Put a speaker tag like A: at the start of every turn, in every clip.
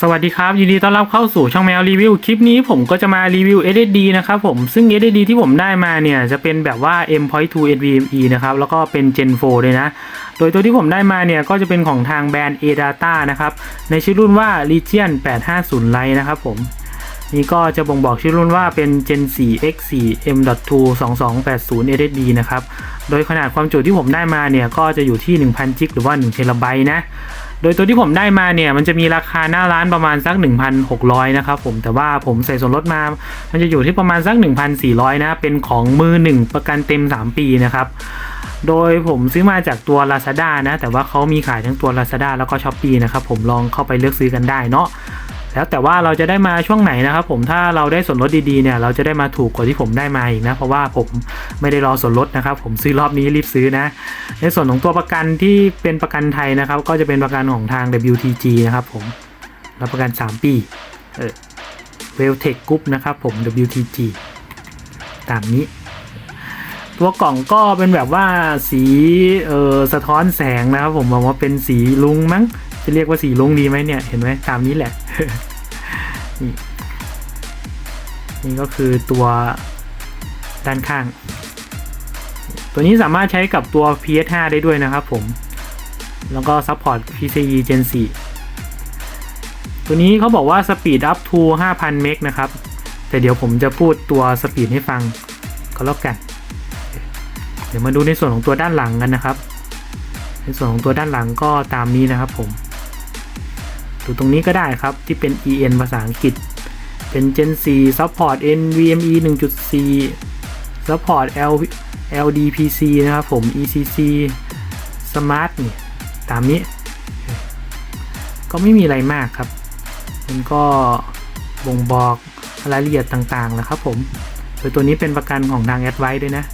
A: สวัสดีครับ ยินดีต้อนรับเข้าสู่ช่องแมวรีวิว คลิปนี้ผมก็จะมารีวิว SSD นะครับผมซึ่ง SSD ที่ผมได้มาเนี่ย จะเป็นแบบว่า M.2 NVMe นะครับ แล้วก็เป็น Gen 4เลยนะ โดยตัวที่ผมได้มาเนี่ย ก็จะเป็นของทางแบรนด์ ADATA นะครับ ในชื่อรุ่นว่า Legion 850 Lite นะครับผม นี่ก็จะบ่งบอกชื่อรุ่นว่าเป็น Gen 4 X4 M.2 2280 SSD นะครับ โดยขนาดความจุที่ผมได้มาเนี่ย ก็จะอยู่ที่1,000จิกหรือว่า1เทราไบต์นะ โดยตัวที่ผมได้มาเนี่ยมันจะมีราคาหน้าร้านประมาณสัก 1,600 นะครับผมแต่ว่าผมใส่ส่วนลดมา มันจะอยู่ที่ประมาณสัก 1,400 นะ เป็นของมือหนึ่งประกันเต็ม 3 ปีนะครับโดยผมซื้อมาจากตัว Lazada นะ แต่ว่าเขามีขายทั้งตัว Lazada แล้วก็ s h อ p e e นะครับผมลองเข้าไปเลือกซื้อกันได้เนาะ แล้วแต่ว่าเราจะได้มาช่วงไหนนะครับผมถ้าเราได้ส่วนลดดีๆเนี่ยเราจะได้มาถูกกว่าที่ผมได้มาอีกนะเพราะว่าผมไม่ได้รอส่วนลดนะครับผมซื้อรอบนี้รีบซื้อนะ ในส่วนของตัวประกันที่เป็นประกันไทยนะครับ ก็จะเป็นประกันของทาง WTG นะครับผมรับประกัน 3 ปีเออ w e l t e c h Group นะครับผม WTG ตามนี้ ตัวกล่องก็เป็นแบบว่าสีเออสะท้อนแสงนะครับผมบอกว่าเป็นสีลุงมั้งจะเรียกว่าสีลุงดีไหมเนี่ย เห็นไหมตามนี้แหละ นี่นี่ก็คือตัวด้านข้าง ตัวนี้สามารถใช้กับตัว PS5 ได้ด้วยนะครับผม แล้วก็ซัพพอร์ต PCIe Gen 4 ตัวนี้เขาบอกว่า Speed up to 5,000 เมกนะครับ แต่เดี๋ยวผมจะพูดตัวสปีดให้ฟังก็แล้วกัน เดี๋ยวมาดูในส่วนของตัวด้านหลังกันนะครับ ในส่วนของตัวด้านหลังก็ตามนี้นะครับผม ดูตรงนี้ก็ได้ครับที่เป็น EN ภาษาอังกฤษ เป็น Gen 4 Support NVMe 1.4 Support L LDPC นะครับผม ECC Smart นี่ตามนี้ ก็ไม่มีอะไรมากครับ มันก็บ่งบอกรายละเอียดต่างๆนะครับผม โดยตัวนี้เป็นประกันของทาง a d v i ด้วยนะ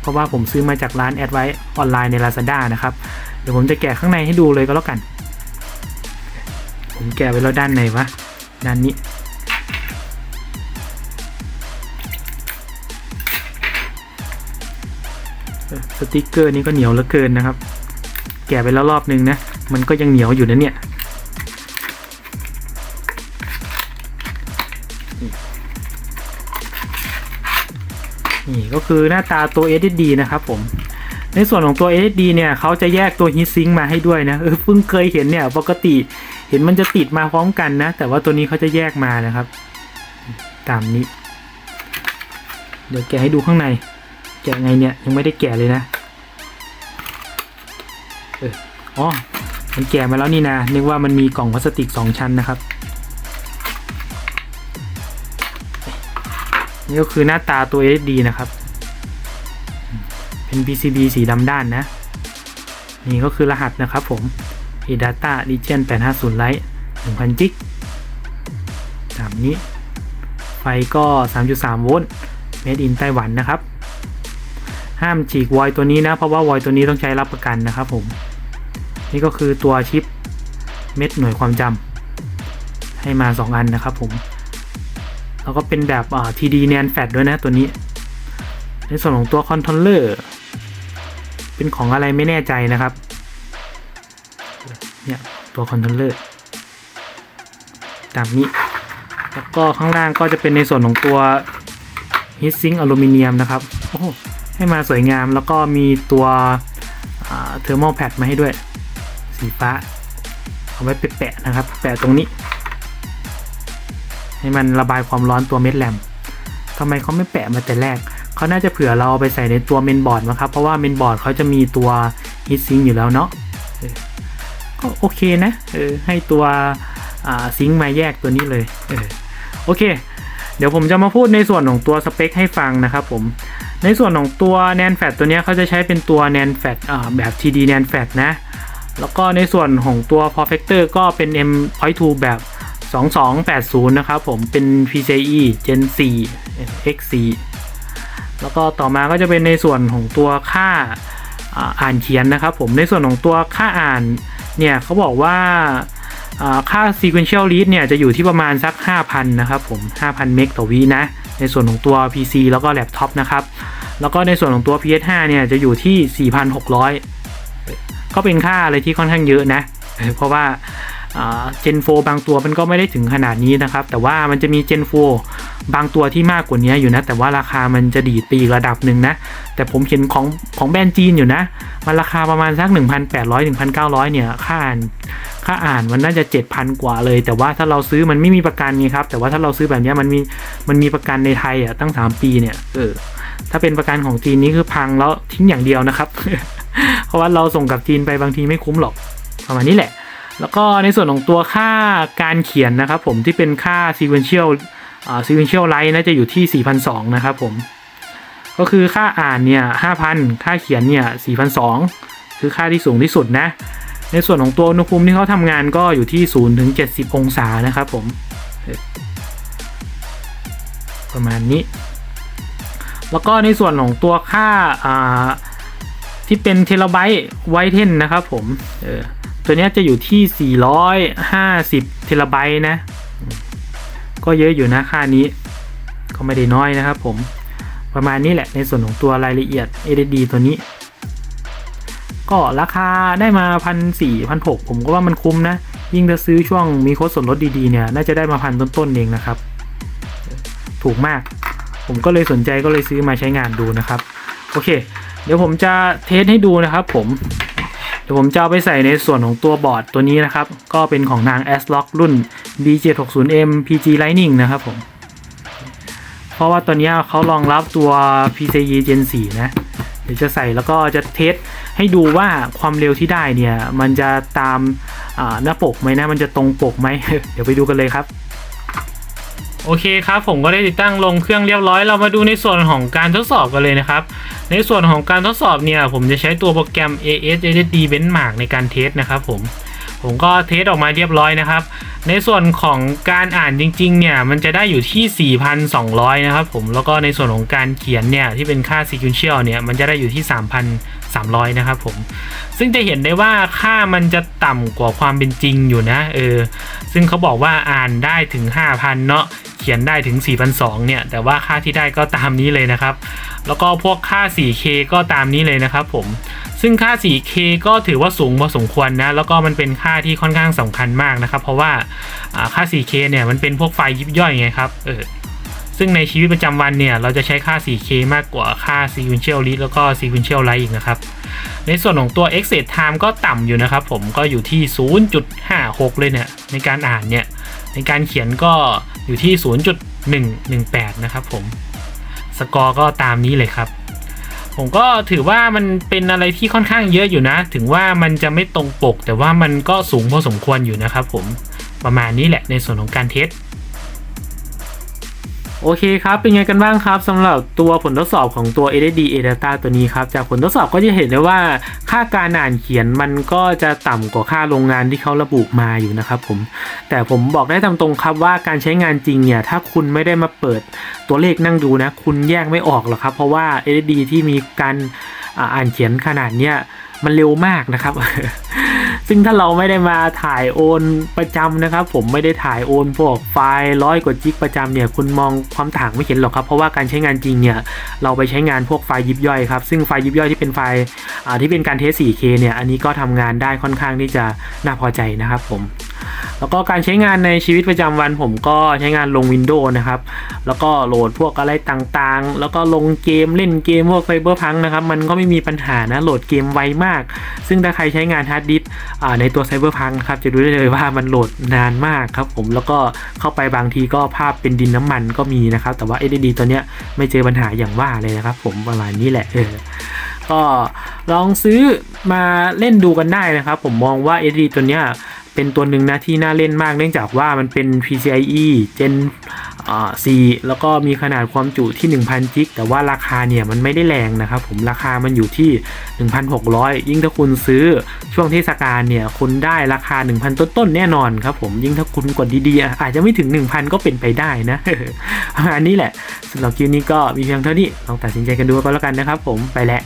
A: เพราะว่าผมซื้อมาจากร้าน a d v i ออนไลน์ใน Lazada นะครับ เดี๋ยวผมจะแกะข้างในให้ดูเลยก็แล้วกัน ผมแกะไว้แล้วด้านในวะ ด้านนี้ สติกเกอร์นี้ก็เหนียวเหลือเกินนะครับ แกะไปแล้วรอบนึงนะ มันก็ยังเหนียวอยู่นะเนี่ยนี่ก็คือหน้าตาตัว SSD นะครับผม ในส่วนของตัว SSD เนี่ยเขาจะแยกตัว Heat Sink มาให้ด้วยนะเออเพิ่งเคยเห็นเนี่ยปกติ เห็นมันจะติดมาพร้อมกันนะ แต่ว่าตัวนี้เขาจะแยกมานะครับ ตามนี้ เดี๋ยวแกะให้ดูข้างใน แกะไงเนี่ยยังไม่ได้แกะเลยนะเอออ๋อมันแกะมาแล้วนี่นะนึกว่ามันมีกล่องพลาสติกสองชั้นนะครับนี่ก็คือหน้าตาตัว SSD นะครับ เป็น PCB สีดำด้านนะ นี่ก็คือรหัสนะครับผม eData Legion 850 Lite 1000 g ิกตามนี้ ไฟก็ 3.3 โวลต์ Made in ไต้หวันนะครับ ห้ามฉีกวอยตัวนี้นะ เพราะว่าวอยตัวนี้ต้องใช้รับประกันนะครับผม นี่ก็คือตัวชิปเม็ดหน่วยความจำให้มา 2 อันนะครับผม แล้วก็เป็นแบบ TD NAND Flash ด้วยนะตัวนี้ ในส่วนของตัวคอนโทรลเลอร์เป็นของอะไรไม่แน่ใจนะครับ เนี่ยตัวคอนโทรลเลอร์ตามนี้ แล้วก็ข้างล่างก็จะเป็นในส่วนของตัวฮีทซิงค์อลูมิเนียมนะครับโอ้โหให้มาสวยงามแล้วก็มีตัวเทอร์โมแพดมาให้ด้วย สีฟ้า เอาไว้แปะนะครับ แปะตรงนี้ ให้มันระบายความร้อนตัวเม็ดแรมทำไมเขาไม่แปะมาแต่แรก เขาน่าจะเผื่อเราเอาไปใส่ในตัวเมนบอร์ดนะครับ เพราะว่าเมนบอร์ดเขาจะมีตัวฮีทซิงค์อยู่แล้วเนาะ ก็โอเคนะ เออ ให้ตัวซิงค์มาแยกตัวนี้เลย เออ โอเค เดี๋ยวผมจะมาพูดในส่วนของตัวสเปคให้ฟังนะครับผม ในส่วนของตัว NAND Flash ตัวนี้เขาจะใช้เป็นตัว NAND Flash แบบ TD n a n Flash นะ แล้วก็ในส่วนของตัว Form Factor ก็เป็น M.2 แบบ 2280 นะครับผม เป็น PCIe Gen 4 X4 แล้วก็ต่อมาก็จะเป็นในส่วนของตัวค่าอ่านเขียนนะครับผม ในส่วนของตัวค่าอ่าน เนี่ยเขาบอกว่าค่า sequential read เนี่ยจะอยู่ที่ประมาณสัก 5,000 นะครับผม 5,000 เมกต่อวินะ ในส่วนของตัว PC แล้วก็แล็ปท็อปนะครับ แล้วก็ในส่วนของตัว PS5 เนี่ยจะอยู่ที่ 4,600 ก็เป็นค่าอะไรที่ค่อนข้างเยอะนะ เพราะว่าเจนโฟบางตัวมันก็ไม่ได้ถึงขนาดนี้นะครับ แต่ว่ามันจะมีเจนโฟบางตัวที่มากกว่านี้อยู่นะ แต่ว่าราคามันจะดีดไปอีกระดับหนึ่งนะ แต่ผมเห็นของของแบรนด์จีนอยู่นะ มันราคาประมาณสัก 1,800 1,900 เนี่ย ค่าอ่าน ค่าอ่านมันน่าจะ 7,000 กว่าเลย แต่ว่าถ้าเราซื้อมันไม่มีประกันไงครับ แต่ว่าถ้าเราซื้อแบบเนี้ยมันมี มันมีประกันในไทยอะตั้ง 3 ปีเนี่ย เออ ถ้าเป็นประกันของจีนนี้คือพังแล้วทิ้งอย่างเดียวนะครับ เพราะว่าเราส่งกับจีนไปบางทีไม่คุ้มหรอก ประมาณนี้แหละ แล้วก็ในส่วนของตัวค่าการเขียนนะครับผมที่เป็นค่า sequential อ่า sequential light น่าจะอยู่ที่4,200นะครับผม ก็คือค่าอ่านเนี่ย5,000ค่าเขียนเนี่ย4,200คือค่าที่สูงที่สุดนะ ในส่วนของตัวอุณหภูมิที่เขาทำงานก็อยู่ที่0ถึง70องศานะครับผม ประมาณนี้ แล้วก็ในส่วนของตัวค่าาที่เป็นเทราไบต์ไวเทนนะครับผมตัวนี้จะอยู่ที่ 450 เทราไบต์นะ ก็เยอะอยู่นะค่านี้ ก็ไม่ได้น้อยนะครับผม ประมาณนี้แหละในส่วนของตัวรายละเอียด SSD ตัวนี้ ก็ราคาได้มาพันสี่พันหกผมก็ว่ามันคุ้มนะ ยิ่งถ้าซื้อช่วงมีโค้ดส่วนลดดีๆเนี่ย น่าจะได้มาพันต้นๆเองนะครับ ถูกมาก ผมก็เลยสนใจก็เลยซื้อมาใช้งานดูนะครับ โอเค เดี๋ยวผมจะเทสให้ดูนะครับผมเดี๋ยวผมจะเอาไปใส่ในส่วนของตัวบอร์ดตัวนี้นะครับ ก็เป็นของนาง a s l o c รุ่น B760M PG Lightning นะครับผม เพราะว่าตัวนี้เขารองรับตัว PCIe Gen 4 นะ เดี๋ยวจะใส่แล้วก็จะเทสให้ดูว่าความเร็วที่ได้เนี่ย มันจะตามหน้าปกไหมนะ มันจะตรงปกไหม เดี๋ยวไปดูกันเลยครับ โอเคครับ ผมก็ได้ติดตั้งลงเครื่องเรียบร้อย เรามาดูในส่วนของการทดสอบกันเลยนะครับ ในส่วนของการทดสอบเนี่ย ผมจะใช้ตัวโปรแกรม AS SSD Benchmark ในการเทสนะครับผม ผมก็เทสออกมาเรียบร้อยนะครับ ในส่วนของการอ่านจริงๆเนี่ยมันจะได้อยู่ที่ 4,200 นะครับผมแล้วก็ในส่วนของการเขียนเนี่ยที่เป็นค่า sequential เนี่ยมันจะได้อยู่ที่ 3,300 นะครับผมซึ่งจะเห็นได้ว่าค่ามันจะต่ำกว่าความเป็นจริงอยู่นะเออซึ่งเขาบอกว่าอ่านได้ถึง 5,000 เนาะเขียนได้ถึง 4,200 เนี่ยแต่ว่าค่าที่ได้ก็ตามนี้เลยนะครับ แล้วก็พวกค่า 4K ก็ตามนี้เลยนะครับผม ซึ่งค่า 4K ก็ถือว่าสูงพอสมควรนะ แล้วก็มันเป็นค่าที่ค่อนข้างสำคัญมากนะครับ เพราะว่าค่า 4K เนี่ยมันเป็นพวกไฟยิบย่อยไงครับ เออ ซึ่งในชีวิตประจำวันเนี่ย เราจะใช้ค่า 4K มากกว่าค่า sequential read แล้วก็ sequential write อีกนะครับ ในส่วนของตัว exit time ก็ต่ำอยู่นะครับ ผม ก็อยู่ที่ 0.56 เลยเนี่ย ในการอ่านเนี่ย ในการเขียนก็อยู่ที่ 0.118 นะครับผม สกอร์ก็ตามนี้เลยครับ ผมก็ถือว่ามันเป็นอะไรที่ค่อนข้างเยอะอยู่นะ ถึงว่ามันจะไม่ตรงปก แต่ว่ามันก็สูงพอสมควรอยู่นะครับผมประมาณนี้แหละในส่วนของการเทส โอเคครับ เป็นไงกันบ้างครับสำหรับตัวผลทดสอบของตัว SSD ADATA ตัวนี้ครับ จากผลทดสอบก็จะเห็นได้ว่าค่าการอ่านเขียนมันก็จะต่ำกว่าค่าโรงงานที่เขาระบุมาอยู่นะครับผม แต่ผมบอกได้ตามตรงครับว่าการใช้งานจริงเนี่ย ถ้าคุณไม่ได้มาเปิดตัวเลขนั่งดูนะ คุณแยกไม่ออกหรอกครับ เพราะว่า SSD ที่มีการอ่าอ่านเขียนขนาดเนี้ยมันเร็วมากนะครับ ซึ่งถ้าเราไม่ได้มาถ่ายโอนประจำนะครับ ผมไม่ได้ถ่ายโอนพวกไฟล์ร้อยกว่าจิกประจำเนี่ยคุณมองความต่างไม่เห็นหรอกครับ เพราะว่าการใช้งานจริงเนี่ยเราไปใช้งานพวกไฟล์ยิบย่อยครับ ซึ่งไฟล์ยิบย่อยที่เป็นไฟล์ที่เป็นการเทส 4K เนี่ยอันนี้ก็ทำงานได้ค่อนข้างที่จะน่าพอใจนะครับผม แล้วก็การใช้งานในชีวิตประจำวันผมก็ใช้งานลง Windows นะครับ แล้วก็โหลดพวกอะไรต่างๆ แล้วก็ลงเกมเล่นเกมพวกไฟเบอร์พังนะครับ มันก็ไม่มีปัญหานะโหลดเกมไวมาก ซึ่งถ้าใครใช้งานฮาร์ดดิสก์ในตัวไซเบอร์พังครับจะรู้ได้เลยว่ามันโหลดนานมากครับผมแล้วก็เข้าไปบางทีก็ภาพเป็นดินน้ำมันก็มีนะครับ แต่ว่า SSD ตัวเนี้ยไม่เจอปัญหาอย่างว่าเลยนะครับ ผมประมาณนี้แหละเออก็ลองซื้อมาเล่นดูกันได้นะครับ ผมมองว่า SSD ตัวเนี้ย เป็นตัวหนึ่งนะที่น่าเล่นมากเนื่องจากว่ามันเป็น PCIe Gen 4แล้วก็มีขนาดความจุที่ 1,000 จิก แต่ว่าราคาเนี่ยมันไม่ได้แรงนะครับผมราคามันอยู่ที่ 1,600 ยิ่งถ้าคุณซื้อช่วงเทศกาลเนี่ยคุณได้ราคา 1,000 ต้นๆ แน่นอนครับผมยิ่งถ้าคุณกดดีๆ อาจจะไม่ถึง 1,000 ก็เป็นไปได้นะประมาณนี้แหละสำหรับคลิปนี้ก็มีเพียงเท่านี้ลองตัดสินใจกันดูก็แล้วกันนะครับผมไปแล้ว